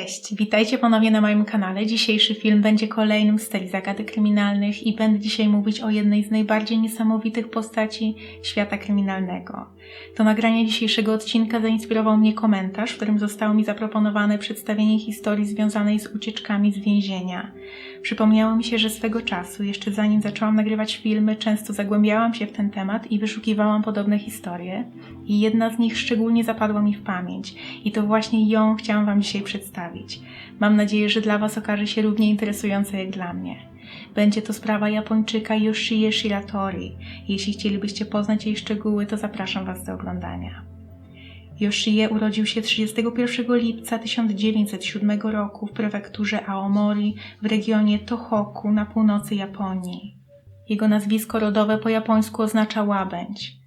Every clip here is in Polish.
Cześć, witajcie ponownie na moim kanale. Dzisiejszy film będzie kolejnym z serii zagadek kryminalnych i będę dzisiaj mówić o jednej z najbardziej niesamowitych postaci świata kryminalnego. Do nagrania dzisiejszego odcinka zainspirował mnie komentarz, w którym zostało mi zaproponowane przedstawienie historii związanej z ucieczkami z więzienia. Przypomniało mi się, że swego czasu, jeszcze zanim zaczęłam nagrywać filmy, często zagłębiałam się w ten temat i wyszukiwałam podobne historie i jedna z nich szczególnie zapadła mi w pamięć i to właśnie ją chciałam Wam dzisiaj przedstawić. Mam nadzieję, że dla Was okaże się równie interesująca jak dla mnie. Będzie to sprawa Japończyka Yoshie Shiratori. Jeśli chcielibyście poznać jej szczegóły, to zapraszam Was do oglądania. Yoshie urodził się 31 lipca 1907 roku w prefekturze Aomori w regionie Tohoku na północy Japonii. Jego nazwisko rodowe po japońsku oznacza łabędź.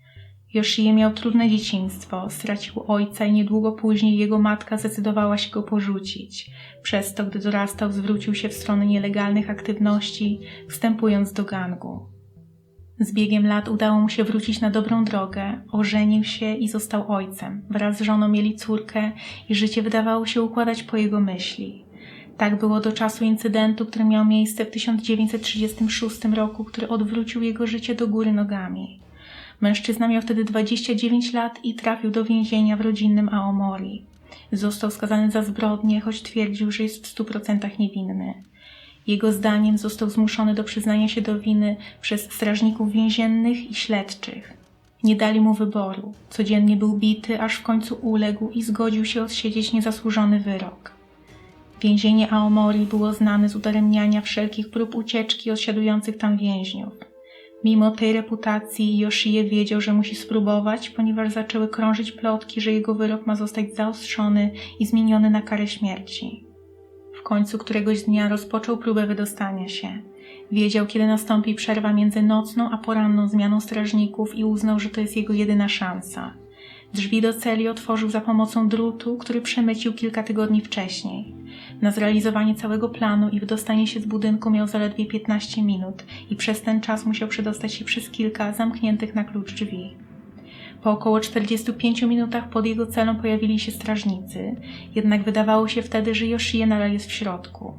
Yoshie miał trudne dzieciństwo, stracił ojca i niedługo później jego matka zdecydowała się go porzucić. Przez to, gdy dorastał, zwrócił się w stronę nielegalnych aktywności, wstępując do gangu. Z biegiem lat udało mu się wrócić na dobrą drogę, ożenił się i został ojcem. Wraz z żoną mieli córkę i życie wydawało się układać po jego myśli. Tak było do czasu incydentu, który miał miejsce w 1936 roku, który odwrócił jego życie do góry nogami. Mężczyzna miał wtedy 29 lat i trafił do więzienia w rodzinnym Aomori. Został skazany za zbrodnię, choć twierdził, że jest w 100% niewinny. Jego zdaniem został zmuszony do przyznania się do winy przez strażników więziennych i śledczych. Nie dali mu wyboru. Codziennie był bity, aż w końcu uległ i zgodził się odsiedzieć niezasłużony wyrok. Więzienie Aomori było znane z udaremniania wszelkich prób ucieczki od siadujących tam więźniów. Mimo tej reputacji Yoshie wiedział, że musi spróbować, ponieważ zaczęły krążyć plotki, że jego wyrok ma zostać zaostrzony i zmieniony na karę śmierci. W końcu któregoś dnia rozpoczął próbę wydostania się. Wiedział, kiedy nastąpi przerwa między nocną a poranną zmianą strażników i uznał, że to jest jego jedyna szansa. Drzwi do celi otworzył za pomocą drutu, który przemycił kilka tygodni wcześniej. Na zrealizowanie całego planu i wydostanie się z budynku miał zaledwie 15 minut i przez ten czas musiał przedostać się przez kilka zamkniętych na klucz drzwi. Po około 45 minutach pod jego celą pojawili się strażnicy, jednak wydawało się wtedy, że Yoshie nadal jest w środku.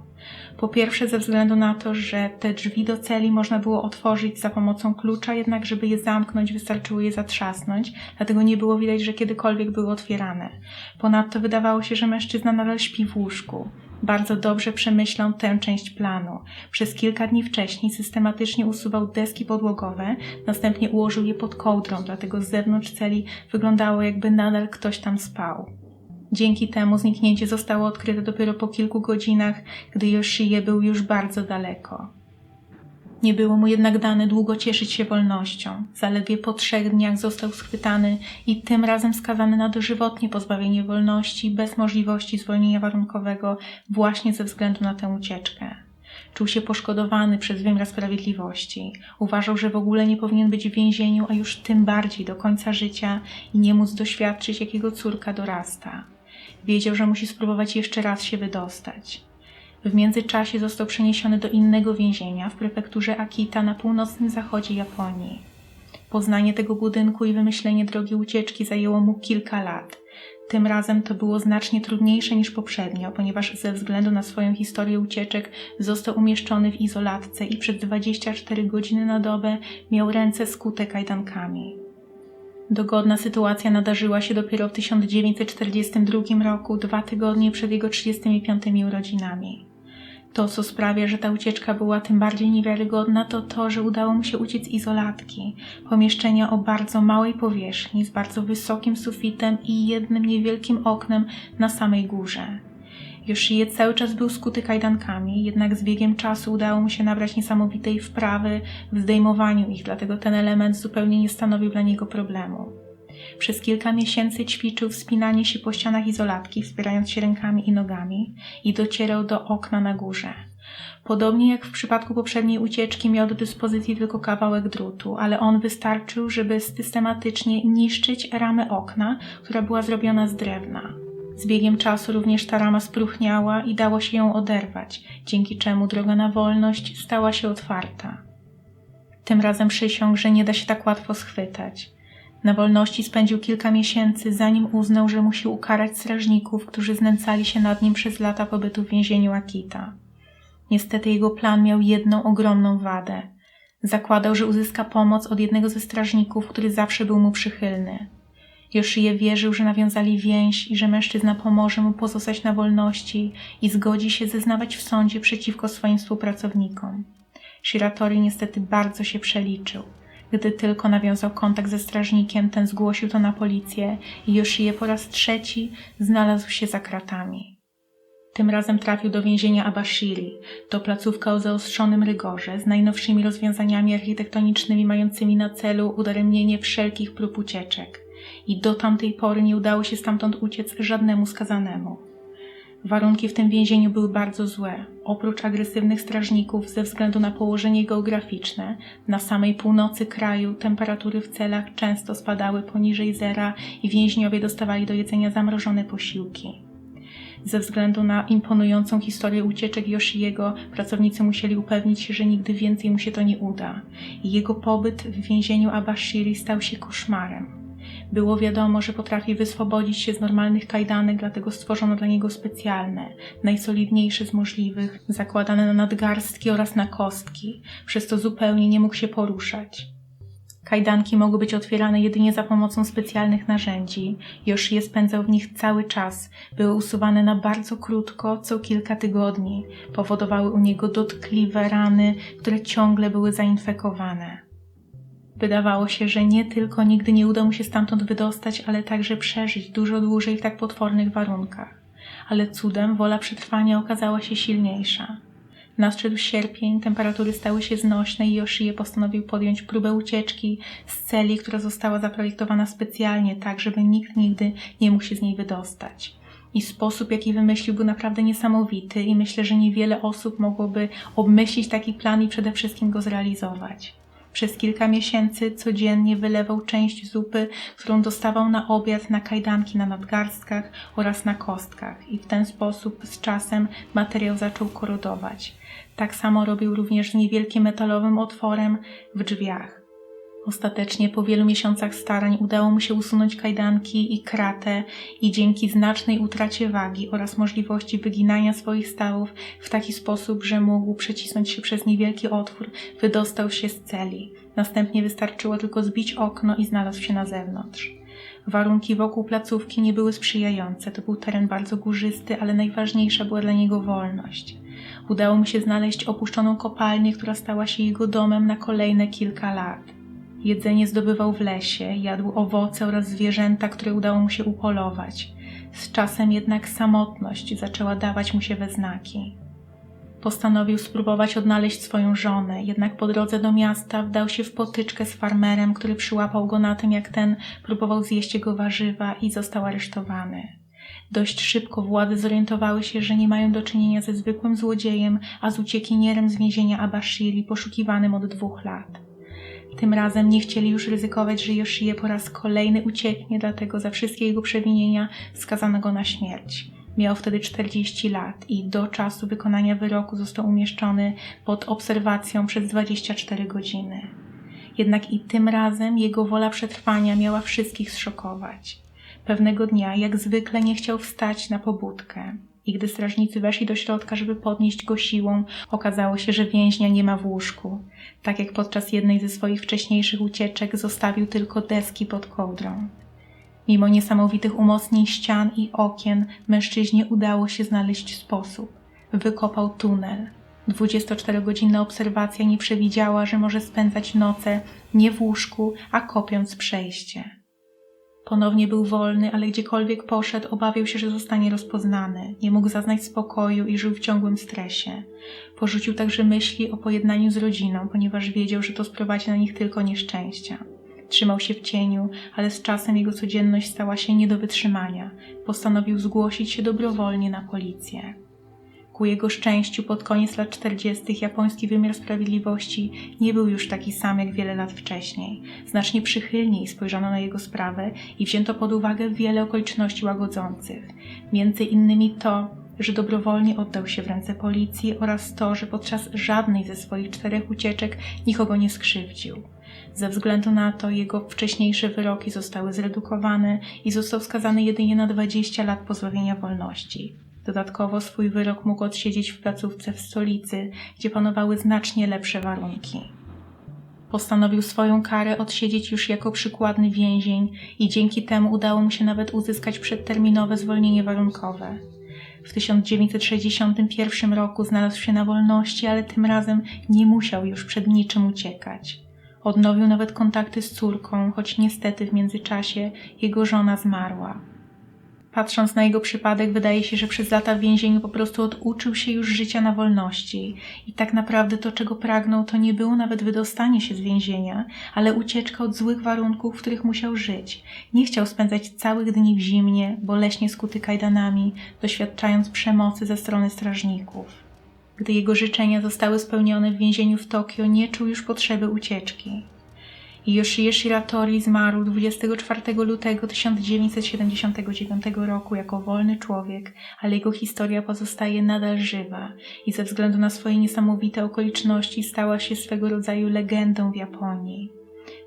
Po pierwsze ze względu na to, że te drzwi do celi można było otworzyć za pomocą klucza, jednak żeby je zamknąć wystarczyło je zatrzasnąć, dlatego nie było widać, że kiedykolwiek były otwierane. Ponadto wydawało się, że mężczyzna nadal śpi w łóżku. Bardzo dobrze przemyślał tę część planu. Przez kilka dni wcześniej systematycznie usuwał deski podłogowe, następnie ułożył je pod kołdrą, dlatego z zewnątrz celi wyglądało jakby nadal ktoś tam spał. Dzięki temu zniknięcie zostało odkryte dopiero po kilku godzinach, gdy Yoshie był już bardzo daleko. Nie było mu jednak dane długo cieszyć się wolnością. Zaledwie po trzech dniach został schwytany i tym razem skazany na dożywotnie pozbawienie wolności bez możliwości zwolnienia warunkowego właśnie ze względu na tę ucieczkę. Czuł się poszkodowany przez wymiar sprawiedliwości. Uważał, że w ogóle nie powinien być w więzieniu, a już tym bardziej do końca życia i nie móc doświadczyć, jak jego córka dorasta. Wiedział, że musi spróbować jeszcze raz się wydostać. W międzyczasie został przeniesiony do innego więzienia w prefekturze Akita na północnym zachodzie Japonii. Poznanie tego budynku i wymyślenie drogi ucieczki zajęło mu kilka lat. Tym razem to było znacznie trudniejsze niż poprzednio, ponieważ ze względu na swoją historię ucieczek został umieszczony w izolatce i przez 24 godziny na dobę miał ręce skute kajdankami. Dogodna sytuacja nadarzyła się dopiero w 1942 roku, dwa tygodnie przed jego 35 urodzinami. To, co sprawia, że ta ucieczka była tym bardziej niewiarygodna, to to, że udało mu się uciec z izolatki, pomieszczenia o bardzo małej powierzchni, z bardzo wysokim sufitem i jednym niewielkim oknem na samej górze. Yoshie cały czas był skuty kajdankami, jednak z biegiem czasu udało mu się nabrać niesamowitej wprawy w zdejmowaniu ich, dlatego ten element zupełnie nie stanowił dla niego problemu. Przez kilka miesięcy ćwiczył wspinanie się po ścianach izolatki, wspierając się rękami i nogami i docierał do okna na górze. Podobnie jak w przypadku poprzedniej ucieczki miał do dyspozycji tylko kawałek drutu, ale on wystarczył, żeby systematycznie niszczyć ramę okna, która była zrobiona z drewna. Z biegiem czasu również ta rama spróchniała i dało się ją oderwać, dzięki czemu droga na wolność stała się otwarta. Tym razem przysiągł, że nie da się tak łatwo schwytać. Na wolności spędził kilka miesięcy, zanim uznał, że musi ukarać strażników, którzy znęcali się nad nim przez lata pobytu w więzieniu Akita. Niestety jego plan miał jedną ogromną wadę. Zakładał, że uzyska pomoc od jednego ze strażników, który zawsze był mu przychylny. Yoshie wierzył, że nawiązali więź i że mężczyzna pomoże mu pozostać na wolności i zgodzi się zeznawać w sądzie przeciwko swoim współpracownikom. Shiratori niestety bardzo się przeliczył. Gdy tylko nawiązał kontakt ze strażnikiem, ten zgłosił to na policję i Yoshie po raz trzeci znalazł się za kratami. Tym razem trafił do więzienia Abashiri. To placówka o zaostrzonym rygorze z najnowszymi rozwiązaniami architektonicznymi mającymi na celu udaremnienie wszelkich prób ucieczek. I do tamtej pory nie udało się stamtąd uciec żadnemu skazanemu. Warunki w tym więzieniu były bardzo złe. Oprócz agresywnych strażników, ze względu na położenie geograficzne, na samej północy kraju temperatury w celach często spadały poniżej zera i więźniowie dostawali do jedzenia zamrożone posiłki. Ze względu na imponującą historię ucieczek Yoshiego, pracownicy musieli upewnić się, że nigdy więcej mu się to nie uda. Jego pobyt w więzieniu Abashiri stał się koszmarem. Było wiadomo, że potrafi wyswobodzić się z normalnych kajdanek, dlatego stworzono dla niego specjalne, najsolidniejsze z możliwych, zakładane na nadgarstki oraz na kostki, przez to zupełnie nie mógł się poruszać. Kajdanki mogły być otwierane jedynie za pomocą specjalnych narzędzi. Yoshie spędzał w nich cały czas. Były usuwane na bardzo krótko, co kilka tygodni. Powodowały u niego dotkliwe rany, które ciągle były zainfekowane. Wydawało się, że nie tylko nigdy nie uda mu się stamtąd wydostać, ale także przeżyć dużo dłużej w tak potwornych warunkach. Ale cudem wola przetrwania okazała się silniejsza. Nadszedł sierpień, temperatury stały się znośne i Yoshie postanowił podjąć próbę ucieczki z celi, która została zaprojektowana specjalnie tak, żeby nikt nigdy nie mógł się z niej wydostać. I sposób, jaki wymyślił, był naprawdę niesamowity i myślę, że niewiele osób mogłoby obmyślić taki plan i przede wszystkim go zrealizować. Przez kilka miesięcy codziennie wylewał część zupy, którą dostawał na obiad na kajdanki na nadgarstkach oraz na kostkach i w ten sposób z czasem materiał zaczął korodować. Tak samo robił również niewielkim metalowym otworem w drzwiach. Ostatecznie po wielu miesiącach starań udało mu się usunąć kajdanki i kratę i dzięki znacznej utracie wagi oraz możliwości wyginania swoich stawów w taki sposób, że mógł przecisnąć się przez niewielki otwór, wydostał się z celi. Następnie wystarczyło tylko zbić okno i znalazł się na zewnątrz. Warunki wokół placówki nie były sprzyjające. To był teren bardzo górzysty, ale najważniejsza była dla niego wolność. Udało mu się znaleźć opuszczoną kopalnię, która stała się jego domem na kolejne kilka lat. Jedzenie zdobywał w lesie, jadł owoce oraz zwierzęta, które udało mu się upolować. Z czasem jednak samotność zaczęła dawać mu się we znaki. Postanowił spróbować odnaleźć swoją żonę, jednak po drodze do miasta wdał się w potyczkę z farmerem, który przyłapał go na tym, jak ten próbował zjeść jego warzywa i został aresztowany. Dość szybko władze zorientowały się, że nie mają do czynienia ze zwykłym złodziejem, a z uciekinierem z więzienia Abashiri poszukiwanym od dwóch lat. Tym razem nie chcieli już ryzykować, że Yoshie po raz kolejny ucieknie, dlatego za wszystkie jego przewinienia skazano go na śmierć. Miał wtedy 40 lat i do czasu wykonania wyroku został umieszczony pod obserwacją przez 24 godziny. Jednak i tym razem jego wola przetrwania miała wszystkich zszokować. Pewnego dnia, jak zwykle, nie chciał wstać na pobudkę. I gdy strażnicy weszli do środka, żeby podnieść go siłą, okazało się, że więźnia nie ma w łóżku. Tak jak podczas jednej ze swoich wcześniejszych ucieczek zostawił tylko deski pod kołdrą. Mimo niesamowitych umocnień ścian i okien, mężczyźnie udało się znaleźć sposób. Wykopał tunel. 24-godzinna obserwacja nie przewidziała, że może spędzać noce nie w łóżku, a kopiąc przejście. Ponownie był wolny, ale gdziekolwiek poszedł, obawiał się, że zostanie rozpoznany. Nie mógł zaznać spokoju i żył w ciągłym stresie. Porzucił także myśli o pojednaniu z rodziną, ponieważ wiedział, że to sprowadzi na nich tylko nieszczęścia. Trzymał się w cieniu, ale z czasem jego codzienność stała się nie do wytrzymania. Postanowił zgłosić się dobrowolnie na policję. Ku jego szczęściu pod koniec lat 40. japoński wymiar sprawiedliwości nie był już taki sam jak wiele lat wcześniej. Znacznie przychylniej spojrzano na jego sprawę i wzięto pod uwagę wiele okoliczności łagodzących. Między innymi to, że dobrowolnie oddał się w ręce policji oraz to, że podczas żadnej ze swoich czterech ucieczek nikogo nie skrzywdził. Ze względu na to jego wcześniejsze wyroki zostały zredukowane i został skazany jedynie na 20 lat pozbawienia wolności. Dodatkowo swój wyrok mógł odsiedzieć w placówce w stolicy, gdzie panowały znacznie lepsze warunki. Postanowił swoją karę odsiedzieć już jako przykładny więzień i dzięki temu udało mu się nawet uzyskać przedterminowe zwolnienie warunkowe. W 1961 roku znalazł się na wolności, ale tym razem nie musiał już przed niczym uciekać. Odnowił nawet kontakty z córką, choć niestety w międzyczasie jego żona zmarła. Patrząc na jego przypadek, wydaje się, że przez lata w więzieniu po prostu oduczył się już życia na wolności. I tak naprawdę to, czego pragnął, to nie było nawet wydostanie się z więzienia, ale ucieczka od złych warunków, w których musiał żyć. Nie chciał spędzać całych dni w zimnie, boleśnie skuty kajdanami, doświadczając przemocy ze strony strażników. Gdy jego życzenia zostały spełnione w więzieniu w Tokio, nie czuł już potrzeby ucieczki. Yoshie Shiratori zmarł 24 lutego 1979 roku jako wolny człowiek, ale jego historia pozostaje nadal żywa i ze względu na swoje niesamowite okoliczności stała się swego rodzaju legendą w Japonii.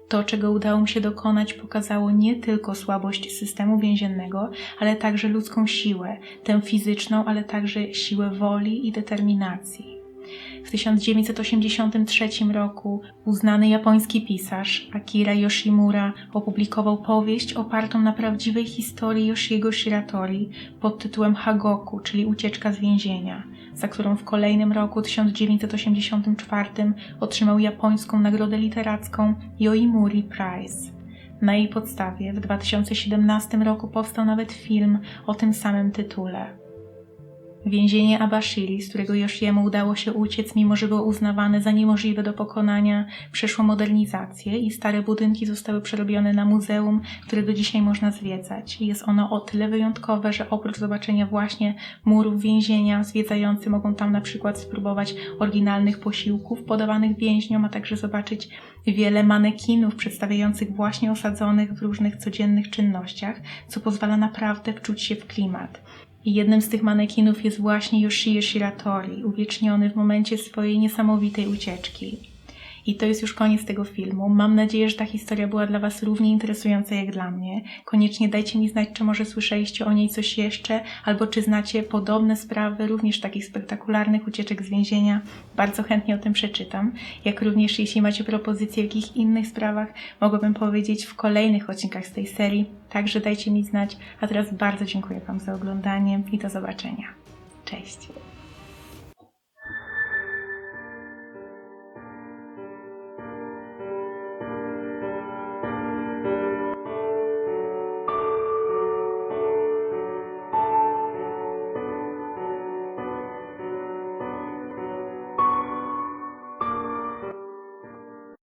To, czego udało mu się dokonać, pokazało nie tylko słabość systemu więziennego, ale także ludzką siłę, tę fizyczną, ale także siłę woli i determinacji. W 1983 roku uznany japoński pisarz Akira Yoshimura opublikował powieść opartą na prawdziwej historii Yoshiego Shiratori pod tytułem Hagoku, czyli Ucieczka z więzienia, za którą w kolejnym roku 1984 otrzymał japońską nagrodę literacką Yoimuri Prize. Na jej podstawie w 2017 roku powstał nawet film o tym samym tytule. Więzienie Abashiri, z którego Yoshiemu udało się uciec, mimo że było uznawane za niemożliwe do pokonania, przeszło modernizację i stare budynki zostały przerobione na muzeum, które do dzisiaj można zwiedzać. Jest ono o tyle wyjątkowe, że oprócz zobaczenia właśnie murów więzienia, zwiedzający mogą tam na przykład spróbować oryginalnych posiłków podawanych więźniom, a także zobaczyć wiele manekinów przedstawiających właśnie osadzonych w różnych codziennych czynnościach, co pozwala naprawdę wczuć się w klimat. I jednym z tych manekinów jest właśnie Yoshie Shiratori, uwieczniony w momencie swojej niesamowitej ucieczki. I to jest już koniec tego filmu. Mam nadzieję, że ta historia była dla Was równie interesująca jak dla mnie. Koniecznie dajcie mi znać, czy może słyszeliście o niej coś jeszcze, albo czy znacie podobne sprawy, również takich spektakularnych ucieczek z więzienia. Bardzo chętnie o tym przeczytam. Jak również, jeśli macie propozycje w jakich innych sprawach, mogłabym powiedzieć w kolejnych odcinkach z tej serii. Także dajcie mi znać. A teraz bardzo dziękuję Wam za oglądanie i do zobaczenia. Cześć!